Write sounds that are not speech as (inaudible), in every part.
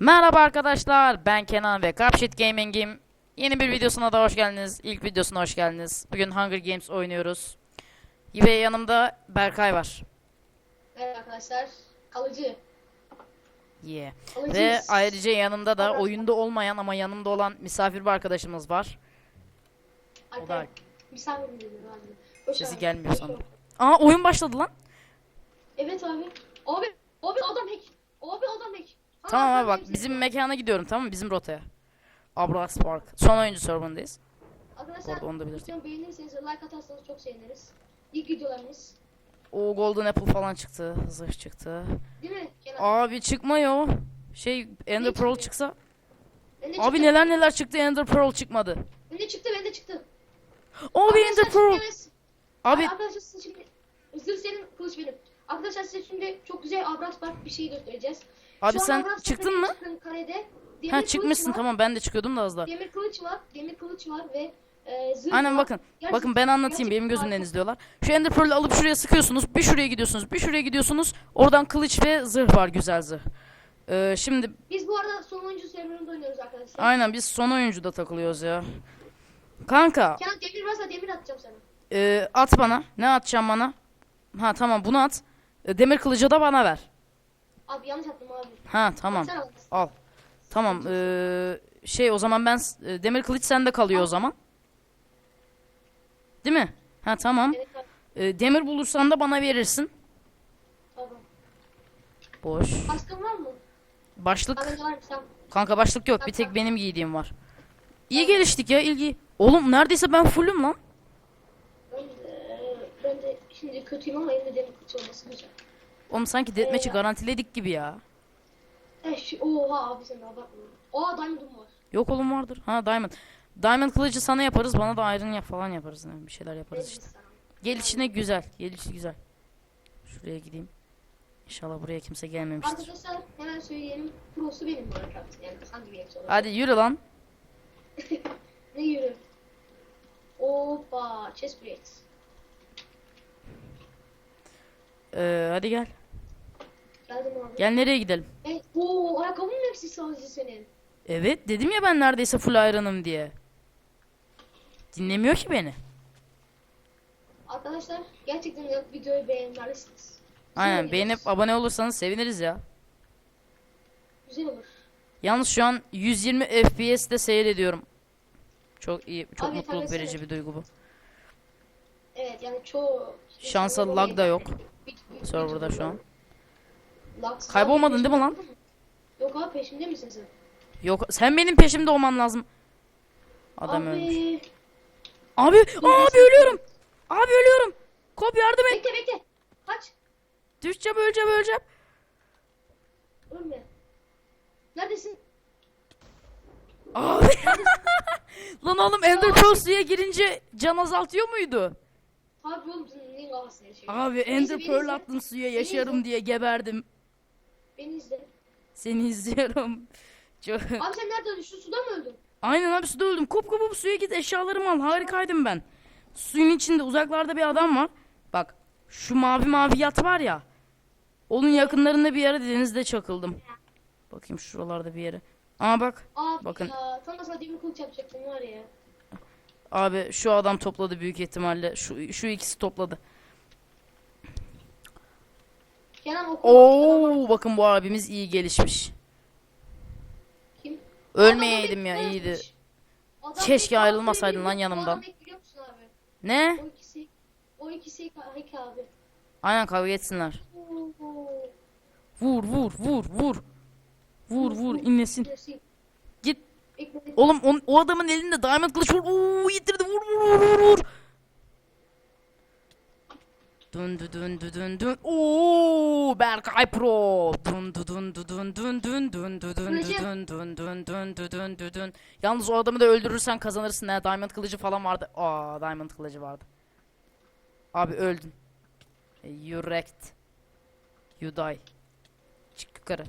Merhaba arkadaşlar ben Kenan ve Capshit Gaming'im. Yeni bir videosuna da hoş geldiniz. İlk videosuna hoş geldiniz. Bugün Hunger Games oynuyoruz. Ve yanımda Berkay var. Evet arkadaşlar kalıcı. Yeah. Kalıcı. Ve ayrıca yanımda da oyunda olmayan ama yanımda olan misafir bir arkadaşımız var. o da- Alper, Misafir mi abi? Hoş Sesi gelmiyor geldin. Aa oyun başladı lan. Evet abi. Abi, abi adam hack. Abi adam hack. Tamam abi bak bizim mekana gidiyorum tamam mı? Bizim rotaya. Abrax Park. Son oyuncu serverındayız. Arkadaşlar Orada onu da videomu beğenirseniz ve like atarsanız çok seviniriz. İlk videolarımız. O Golden Apple falan çıktı. Zırh çıktı. Değil mi Kenan? Abi çıkmıyor. Şey Ender Pearl çıktı? çıksa. Bende Abi çıktı. neler neler çıktı Ender Pearl çıkmadı. Bende çıktı bende çıktı. Abi Ender Pearl. evet. Abi Arkadaşlar size şimdi zırh senin kılıç benim. Arkadaşlar size şimdi çok güzel Abrax Park bir şey göstereceğiz. abi Şu sen çıktın mı? Karede. Demir Ha çıkmışsın var. tamam ben de çıkıyordum da az daha. Demir kılıç var, demir kılıç var ve e, zırh Aynen var. bakın. Gerçekten- Bakın ben anlatayım benim gözümden izliyorlar. Şu Ender Pearl'ü alıp şuraya sıkıyorsunuz. Bir şuraya gidiyorsunuz. Bir şuraya gidiyorsunuz. Oradan kılıç ve zırh var güzel zırh. Ee, şimdi Biz bu arada son oyuncu serverında oynuyoruz arkadaşlar. aynen biz son oyuncuda takılıyoruz ya. Kanka Kenan demir varsa demir atacağım sana. e, at bana. Ne atacağım bana? Ha tamam bunu at. E, demir kılıcı da bana ver. Abi yanlış attım abi. Ha tamam. Bana. Al. Tamam. eee, şey o zaman ben e, demir kılıç sende kalıyor o zaman. Değil mi? Ha tamam. Evet abi. E, demir bulursan da bana verirsin. Tamam. Boş. Kaskın var mı? Başlık. Var sen? Kanka başlık yok. Bir tek benim giydiğim var. İyi geliştik ya ilgi. Oğlum neredeyse ben fullüm lan. Ben de, de şimdi kötüyüm ama elimde demir olması güzel. Oğlum sanki deathmatch'i Ee, garantiledik gibi ya. Eh şu, oha abi sen abartma. Aa diamond'um var. Yok oğlum vardır. Ha diamond. Diamond kılıcı sana yaparız. Bana da iron yap falan yaparız. Yani bir şeyler yaparız Veririz işte. sana. Gelişine güzel. Gelişi güzel. Şuraya gideyim. İnşallah buraya kimse gelmemiştir. Arkadaşlar hemen söyleyelim. Prosu benim arada. Yani hangi bir. Hadi yürü lan. (laughs) Ne yürü? Hoppa. Chest plate. Ee, hadi gel. Geldim abi. Gel nereye gidelim? E, ooo ayakkabının hepsi sadece senin. Evet dedim ya ben neredeyse full iron'ım diye. Dinlemiyor ki beni. Arkadaşlar gerçekten de videoyu beğenmelisiniz. Güzel Aynen oynuyoruz. beğenip abone olursanız seviniriz ya. Güzel olur. Yalnız şu an 120 FPS'te seyrediyorum. Çok iyi, çok Abi, mutluluk tabii, verici evet. bir duygu bu. Evet yani çoğu... Şansa lag da yok serverda şu an. Kaybolmadın değil mi lan? Yok abi peşimde misin sen? Yok sen benim peşimde olman lazım. Adam abi, ölmüş. Abi, abi ölüyorum. Abi ölüyorum. Kop yardım et. Bekle bekle. Kaç. Düşeceğim, öleceğim, öleceğim. Ölme. Neredesin? Abi. (laughs) Lan oğlum Ender Pearl suya girince can azaltıyor muydu? Abi oğlum sen neyin kafasına yaşıyorsun? Abi Neyse, Ender beni Pearl izle. attım suya yaşarım diye geberdim. Beni izle. Seni izliyorum. (laughs) Çok... Abi sen nerede düştün? Suda mı öldün? Aynen abi suda öldüm. Kop kopup suya git eşyalarımı al. Harikaydım ben. Suyun içinde uzaklarda bir adam var. Bak şu mavi mavi yat var ya. Onun yakınlarında bir yere denizde çakıldım. Bakayım şuralarda bir yere. Aa bak. Abi Bakın. ya tam da sana demir kılıç yapacaktım var ya. Abi şu adam topladı büyük ihtimalle. Şu şu ikisi topladı. Kenan. Oo bakın bu abimiz iyi gelişmiş. Kim? Ölmeyeydim ya iyiydi. Adam Keşke ayrılmasaydın lan yanımdan. Ne? O ikisi o ikisi hack abi. Aynen kavga etsinler. Oo. Vur vur vur vur. Vur vur inlesin. Oğlum on- o adamın elinde diamond kılıç var. Oo yitirdi. Vur vur vur vur. Dün dü dün dü dün dün. Oo Berkay Pro. Dün dü dün dü dün dün dün dün dü dün dü dün dün dün dün dü dün dü dün. Yalnız o adamı da öldürürsen kazanırsın. Ne diamond kılıcı falan vardı. Aa diamond kılıcı vardı. Abi öldün. E, You wrecked. You die. Çık yukarı.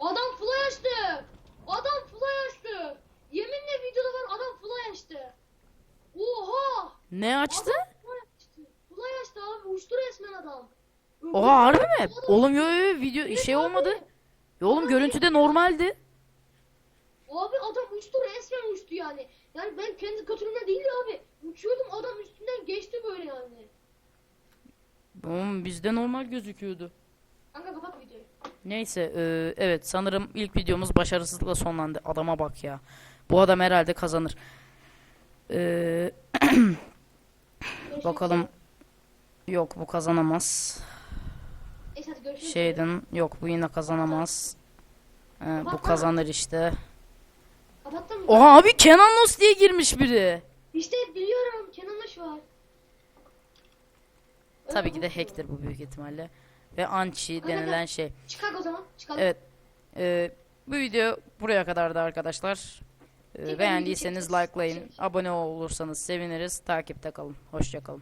Adam açtı. Adam fly açtı. Yeminle videoda var adam fly açtı. Oha. Ne açtı? Fly açtı. Abi uçtu resmen adam. Oha harbi mi? Oğlum yo yo yo, video şey olmadı. Ya oğlum görüntüde normaldi. Abi adam uçtu resmen uçtu yani. Yani ben kendi kötülüğümden değil abi. Uçuyordum adam üstünden geçti böyle yani. Oğlum bizde normal gözüküyordu. Kanka kapat videoyu. Neyse e, evet sanırım ilk videomuz başarısızlıkla sonlandı. Adama bak ya. Bu adam herhalde kazanır. E, Görüşmek bakalım. Yok bu kazanamaz. Şeyden yok bu yine kazanamaz. E, bu kazanır işte. Oha abi Kenan Nos diye girmiş biri. İşte biliyorum Kenan Aş var. Tabii ki de hacktir bu büyük ihtimalle. Ve Anchi denilen şey. Çıkar o zaman. Çıkalım. Evet. E, bu video buraya kadardı arkadaşlar. E, Tekrar beğendiyseniz likelayın. Abone olursanız seviniriz. Takipte kalın. Hoşça kalın.